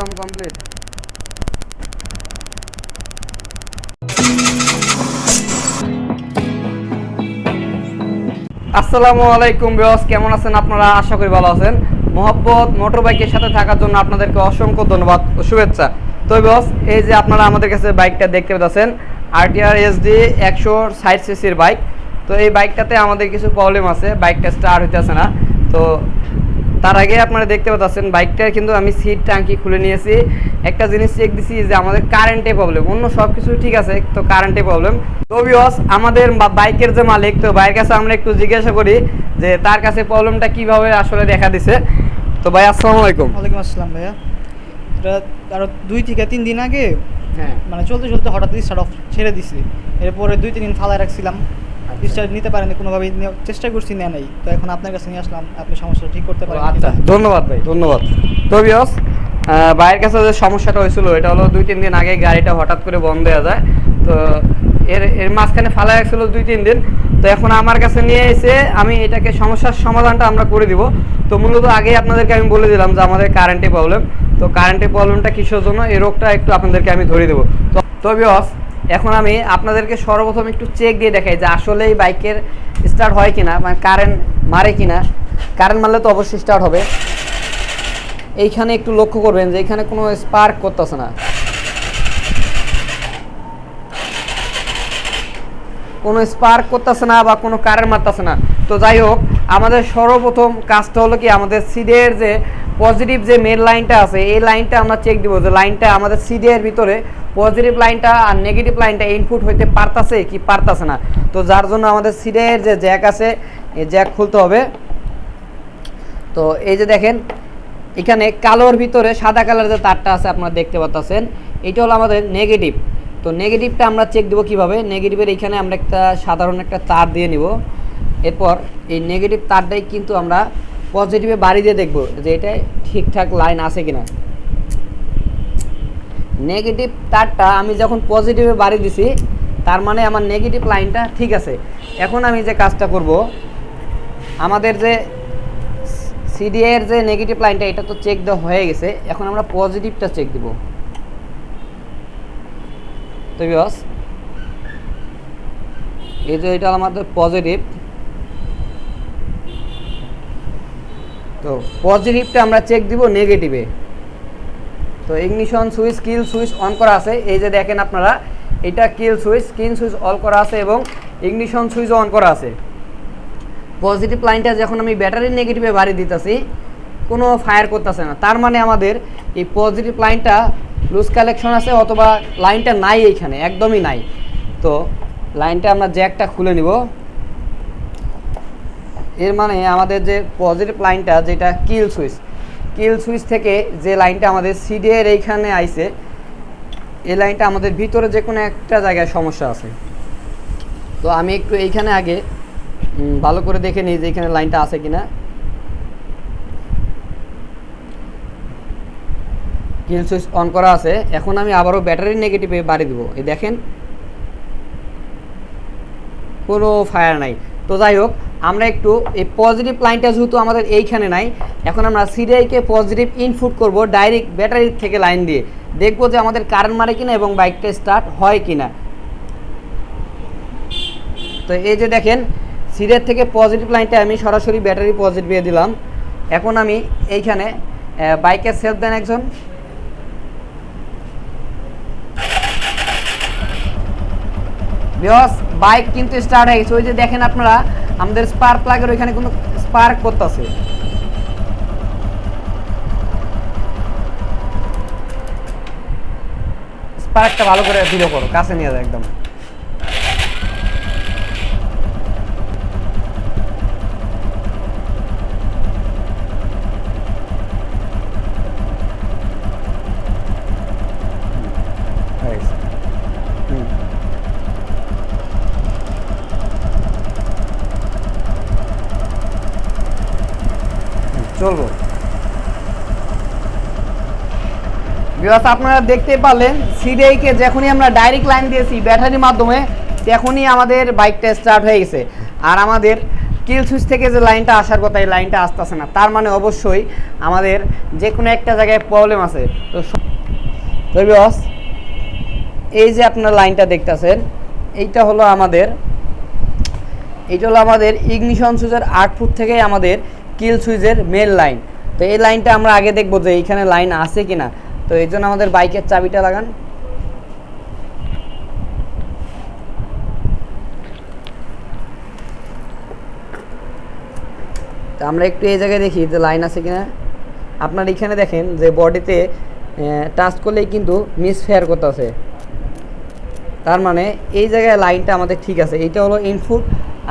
একদম কমপ্লিট আসসালামু আলাইকুম বিয়স কেমন আছেন আপনারা? আশা করি ভালো আছেন। মোহাব্বত মোটর বাইকের সাথে থাকার জন্য আপনাদেরকে অসংখ্য ধন্যবাদ ও শুভেচ্ছা। তো বিয়স এই যে আপনারা আমাদের কাছে বাইকটা দেখতে পাচ্ছেন আরটিআর এসডি একশো ষাট সিসির বাইক। তো এই বাইকটাতে আমাদের কিছু প্রবলেম আছে, বাইকটা স্টার্ট হইতেছে না। তো তার আগে আপনারা দেখতে পাচ্ছেন বাইকটার কিন্তু আমি সিট ট্যাঙ্কি খুলে নিয়েছি। একটা জিনিস চেক দিছি যে আমাদের কারেন্টে প্রবলেম অন্য সব কিছু ঠিক আছে তো কারেন্টে প্রবলেম তো বিয়স আমাদের বাইকের যে মালিক তো বাইকের কাছে আমরা একটু জিজ্ঞাসা করি যে তার কাছে প্রবলেমটা কীভাবে আসলে দেখা দিছে। তো ভাই আসসালামু আলাইকুম। ওয়ালাইকুম আসসালাম ভাইয়া। এটা আরও দুই থেকে তিন দিন আগে হ্যাঁ। মানে চলতে চলতে হঠাৎ স্টার্ট অফ ছেড়ে দিছি। এরপরে দুই তিন দিন ফালায় রাখছিলাম। স্টার্ট নিতে পারেনি কোনোভাবে চেষ্টা করছি নেওয়া নেই। তো এখন আপনার কাছে নিয়ে আসলাম, আপনি সমস্যাটা ঠিক করতে পারেন আচ্ছা ধন্যবাদ ভাই, ধন্যবাদ। তো বিয়স ভাইয়ের কাছে যে সমস্যাটা হয়েছিল, এটা হলো দুই, তিন দিন আগে গাড়িটা হঠাৎ করে বন্ধ হয়ে যায়। তো এর এর মাঝখানে ফালা রাখছিল দুই, তিন দিন। তো এখন আমার কাছে নিয়ে এসে আমি এটাকে সমস্যার সমাধানটা আমরা করে দিব। তো মূলত আগেই আপনাদেরকে আমি বলে দিলাম যে আমাদের কারেন্টে প্রবলেম তো কারেন্টের প্রবলেমটা কিসের জন্য? এই রোগটা একটু আপনাদেরকে আমি ধরে দেবো। তো তো বিয়স এখন আমি আপনাদেরকে সর্বপ্রথম একটু চেক দিয়ে দেখাই যে আসলে এই বাইকের স্টার্ট হয় কিনা মানে কারেন্ট মারে কিনা। কারেন্ট মারলে তো অবশ্যই স্টার্ট হবে। এইখানে একটু লক্ষ্য করবেন যে এখানে কোনো স্পার্ক করতেছে না। কোনো স্পার্ক করতেছে না বা কোনো কারেন্ট মারতেছে না। তো যাই হোক আমাদের সর্বপ্রথম কাজটা হলো কি, আমাদের সিডের যে পজিটিভ যে মেন লাইনটা আছে, এই লাইনটা আমরা চেক দিব যে লাইনটা আমাদের সিডের ভিতরে পজিটিভ লাইনটা আর নেগেটিভ লাইনটা ইনপুট হইতে পারতাছে কি পারতাছে না। তো যার জন্য আমাদের সিডের যে জ্যাক আছে, এই জ্যাক খুলতে হবে। তো এই যে দেখেন, এখানে কালোর ভিতরে সাদা কালার যে তারটা আছে আপনারা দেখতে পাচ্ছেন এটা হলো আমাদের নেগেটিভ তো নেগেটিভটা আমরা চেক দেবো কীভাবে? নেগেটিভের এখানে আমরা একটা সাধারণ একটা তার দিয়ে নিব। এরপর এই নেগেটিভ তারটাই কিন্তু আমরা পজিটিভে বাড়ি দিয়ে দেখব যে এটা ঠিকঠাক লাইন আছে কিনা। নেগেটিভ তারটা আমি যখন পজিটিভে বাড়ি দিছি, তার মানে আমার নেগেটিভ লাইনটা ঠিক আছে। এখন আমি যে কাজটা করব, আমাদের যে সিডি এর যে নেগেটিভ লাইনটা এটা তো চেক দেওয়া হয়ে গেছে। এখন আমরা পজিটিভটা চেক দিব। তো বিয়স এই যে এটা আমাদের পজিটিভ তো পজিটিভটা আমরা চেক দিব নেগেটিভে তো ignition switch kill switch on করা আছে। এই যে দেখেন আপনারা, এটা kill switch kill switch all করা আছে এবং ইগনিশন সুইচ অন করা আছে। পজিটিভ লাইনটা যখন আমি ব্যাটারির নেগেটিভে বাড়ি দিতেছি, কোনো ফায়ার করতেছে না। তার মানে আমাদের এই পজিটিভ লাইনটা লুজ কালেকশন আছে অথবা লাইনটা নাই এইখানে, একদমই নাই। তো লাইনটা আমরা জ্যাকটা খুলে নিব। এর মানে আমাদের যে পজিটিভ লাইনটা যেটা কিল সুইচ কিল সুইচ থেকে যে লাইনটা আমাদের সিডের এইখানে আইছে, এই লাইনটা আমাদের ভিতরে যে কোনো একটা জায়গায় সমস্যা আছে। তো আমি একটু এইখানে আগে ভালো করে দেখে নিই যে এখানে লাইনটা আছে কিনা। কিল সুইচ অন করা আছে। এখন আমি আবারও ব্যাটারি নেগেটিভে বাড়ি দিব। এই দেখেন, কোনো ফায়ার নাই। তো যাই হোক আমরা একটু এই পজিটিভ লাইনটা যেহেতু আমাদের এইখানে নাই, এখন আমরা সিডিআইকে পজিটিভ ইনপুট করব ডাইরেক্ট ব্যাটারি থেকে লাইন দিয়ে। দেখব যে আমাদের কারেন্ট মারে কিনা এবং বাইকটা স্টার্ট হয় কিনা। তো এই যে দেখেন সিডের থেকে পজিটিভ লাইনটা আমি সরাসরি ব্যাটারি পজিটিভ পজিটিভে দিলাম। এখন আমি এইখানে বাইকের সেলফ দেন একজন। বাইক কিন্তু স্টার্ট হয়ে গেছে। ওই যে দেখেন আপনারা আমাদের স্পার্ক প্লাগের ওইখানে কোনো স্পার্ক করতেছে। স্পার্কটা ভালো করে ভিডিও করো, কাছে নিয়ে যায় একদম। চলবো। বিকজ আপনারা দেখতে পারলেন সিডিআইকে যখনই আমরা ডাইরেক্ট লাইন দিয়েছি ব্যাটারির মাধ্যমে, তখনই আমাদের বাইকটা স্টার্ট হয়ে গেছে। আর আমাদের কিল সুইচ থেকে যে লাইনটা আসার কথা, এই লাইনটা আসতেছে না। তার মানে অবশ্যই আমাদের যে কোনো একটা জায়গায় প্রবলেম আছে। তো স- তো বিয়স এই যে আপনার লাইনটা দেখতেছেন, এইটা হলো আমাদের, এইটা হলো আমাদের ইগনিশন সুইচের ফুট থেকে আমাদের কিল সুইচের মেল লাইন তো এই লাইনটা আমরা আগে দেখব যে এইখানে লাইন আছে কিনা। তো এই জন্য আমাদের বাইকের চাবিটা লাগান। তো আমরা একটু এই জায়গায় দেখি যে লাইন আছে কিনা। আপনার এখানে দেখেন যে বডিতে টাচ করলেই কিন্তু মিস ফেয়ার করতেছে। তার মানে এই জায়গায় লাইনটা আমাদের ঠিক আছে। এইটা হলো ইনফুট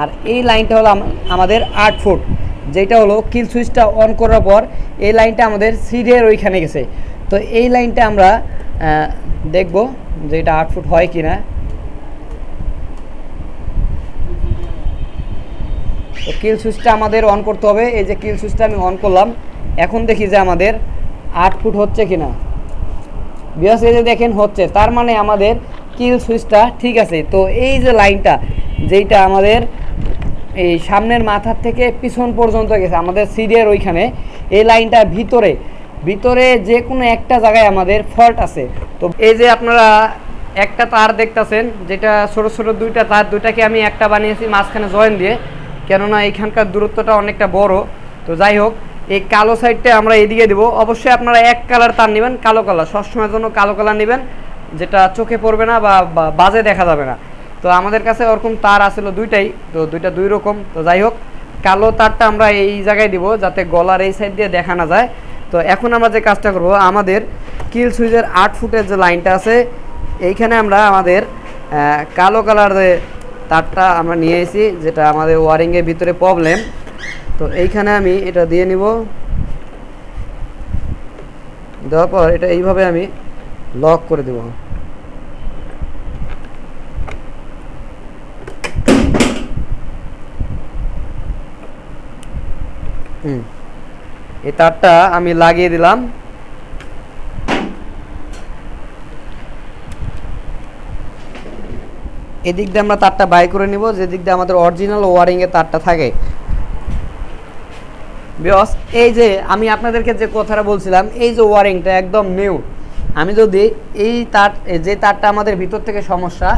আর এই লাইনটা হলো আমাদের আট ফুট যেটা হলো কিল সুইচটা অন করার পর এই লাইনটা আমাদের সিডের ওইখানে গেছে। তো এই লাইনটা আমরা দেখব যে এটা আট ফুট হয় কি না তো কিল সুইচটা আমাদের অন করতে হবে। এই যে কিল সুইচটা আমি অন করলাম। এখন দেখি যে আমাদের আট ফুট হচ্ছে কিনা। বিয়াস এই যে দেখেন হচ্ছে। তার মানে আমাদের কিল সুইচটা ঠিক আছে। তো এই যে লাইনটা যেটা আমাদের এই সামনের মাথার থেকে পিছন পর্যন্ত গেছে। আমাদের সিডিয়ার ওইখানে। এই লাইনটার ভিতরে ভিতরে যে কোনো একটা জায়গায় আমাদের ফল্ট আছে। তো এই যে আপনারা একটা তার দেখতাছেন, যেটা ছোট ছোট দুইটা তার, দুইটাকে আমি একটা বানিয়েছি মাঝখানে জয়েন দিয়ে। কেননা এখানকার দূরত্বটা অনেকটা বড়। তো যাই হোক, এই কালো সাইডটা আমরা এদিকে দেবো। অবশ্যই আপনারা এক কালার তার নেবেন, কালো কালার। সবসময়ের জন্য কালো কালার নেবেন, যেটা চোখে পড়বে না বা বা বাজে দেখা যাবে না। তো আমাদের কাছে ওরকম তার আসলো দুইটাই, তো দুইটা দুই রকম। তো যাই হোক, কালো তারটা আমরা এই জায়গায় দিব যাতে গলার এই সাইড দিয়ে দেখা না যায়। তো এখন আমরা যে কাজটা করব, আমাদের কিল সুইচের আট ফুটের যে লাইনটা আছে, এইখানে আমরা আমাদের কালো কালার তারটা আমরা নিয়ে এসেছি, যেটা আমাদের ওয়ারিংয়ের ভিতরে প্রবলেম তো এইখানে আমি এটা দিয়ে নিব। দেওয়ার পর এটা এইভাবে আমি লক করে দেব। এই তারটা আমি লাগিয়ে দিলাম। এদিক দিয়ে আমরা তারটা বাই করে নিব, যেদিক দিয়ে আমাদের অরিজিনাল ওয়ারিংয়ের তারটা থাকে। বিকজ এই যে আমি আপনাদেরকে যে কথাটা বলছিলাম, এই যে ওয়ারিংটা একদম নিউ আমি যদি এই তার যে তারটা আমাদের ভিতর থেকে সমস্যা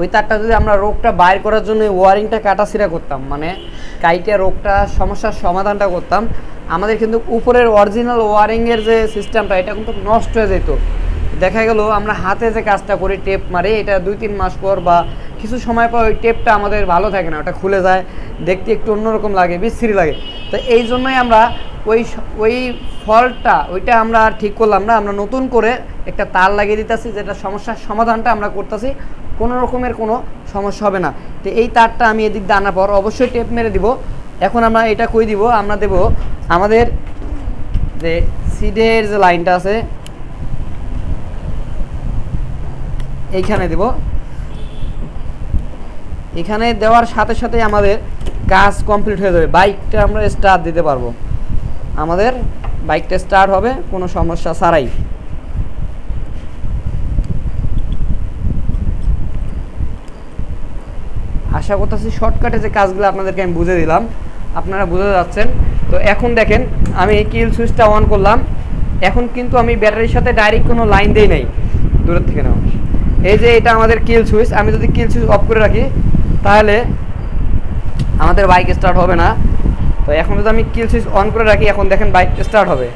ওই তারটা যদি আমরা রোগটা বাইর করার জন্য ওয়ারিংটা কাটাছিরা করতাম মানে কাইটে রোগটা সমস্যার সমাধানটা করতাম, আমাদের কিন্তু উপরের অরিজিনাল ওয়ারিংয়ের যে সিস্টেমটা এটা কিন্তু নষ্ট হয়ে যেত। দেখা গেল আমরা হাতে যে কাজটা করি, টেপ মারি, এটা দুই তিন মাস পর বা কিছু সময় পর ওই টেপটা আমাদের ভালো থাকে না, ওটা খুলে যায়, দেখতে একটু অন্যরকম লাগে, বিশ্রী লাগে। তো এই জন্যই আমরা ওই ওই ফলটা, ওইটা আমরা আর ঠিক করলাম না। আমরা নতুন করে একটা তার লাগিয়ে দিতেছি, যেটা সমস্যার সমাধানটা আমরা করতেছি। কোনো রকমের কোনো সমস্যা হবে না। তো এই তারটা আমি এদিক দিয়ে আনার পর অবশ্যই টেপ মেরে দিব। এখন আমরা এটা কই দিব? আমরা দেব আমাদের যে সিডের যে লাইনটা আছে, এইখানে দেব। এখানে দেওয়ার সাথে সাথে আমাদের কাজ কমপ্লিট হয়ে যাবে। বাইকটা আমরা স্টার্ট দিতে পারব। আমাদের বাইকটা স্টার্ট হবে, কোনো সমস্যা ছাড়াই। আশা করতেছি শর্টকাটে যে কাজগুলো আপনাদেরকে আমি বুঝে দিলাম, আপনারা বুঝে যাচ্ছেন। তো এখন দেখেন, আমি কিল সুইচটা অন করলাম। এখন কিন্তু আমি ব্যাটারির সাথে ডাইরেক্ট কোনো লাইন দেই নাই। দূরের থেকে নাও। এই যে এটা আমাদের কিল সুইচ আমি যদি কিল সুইচ অফ করে রাখি, তাহলে আমাদের বাইক স্টার্ট হবে না। তো এখন যদি আমি কিল সুইচ অন করে রাখি, এখন দেখেন বাইক স্টার্ট হবে।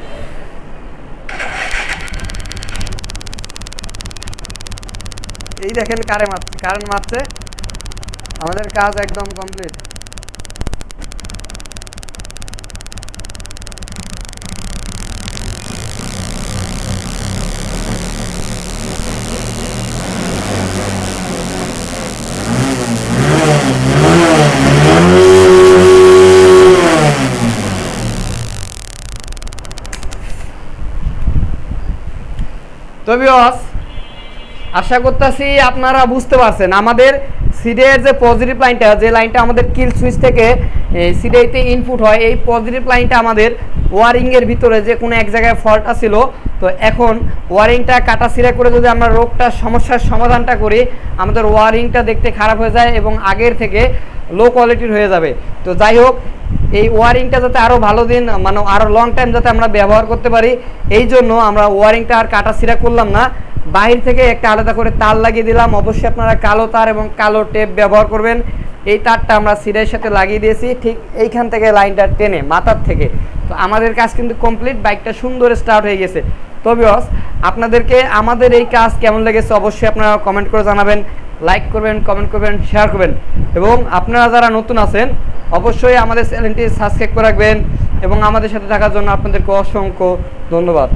এই দেখেন কারে মারছে কারেন্ট মারছে। আমাদের কাজ একদম কমপ্লিট আশা করতেছি আপনারা বুঝতে পারছেন, আমাদের সিডের যে পজিটিভ লাইনটা যে লাইনটা আমাদের কিল সুইচ থেকে সিডেতে ইনপুট হয়, এই পজিটিভ লাইনটা আমাদের ওয়ারিংয়ের ভিতরে যে কোনো এক জায়গায় ফল্ট ছিল তো এখন ওয়ারিংটা কাটা সিরা করে যদি আমরা রোগটার সমস্যার সমাধানটা করি, আমাদের ওয়ারিংটা দেখতে খারাপ হয়ে যায় এবং আগের থেকে লো কোয়ালিটির হয়ে যাবে। তো যাই হোক এই ওয়ারিংটা যাতে আরও ভালো দিন মানে আরও লং টাইম যাতে আমরা ব্যবহার করতে পারি, এই জন্য আমরা ওয়ারিংটা আর কাটা সিরা করলাম না। বাহির থেকে একটা আলাদা করে তার লাগিয়ে দিলাম। অবশ্যই আপনারা কালো তার এবং কালো টেপ ব্যবহার করবেন। এই তারটা আমরা সিরের সাথে লাগিয়ে দিয়েছি, ঠিক এইখান থেকে লাইনটা টেনে মাথার থেকে। তো আমাদের কাজ কিন্তু কমপ্লিট বাইকটা সুন্দর স্টার্ট হয়ে গেছে। তো বিয়স আপনাদেরকে আমাদের এই কাজ কেমন লেগেছে অবশ্যই আপনারা কমেন্ট করে জানাবেন। লাইক করবেন কমেন্ট করবেন শেয়ার করবেন। এবং আপনারা যারা নতুন আছেন, অবশ্যই আমাদের চ্যানেলটি সাবস্ক্রাইব করে রাখবেন। এবং আমাদের সাথে থাকার জন্য আপনাদেরকে অসংখ্য ধন্যবাদ।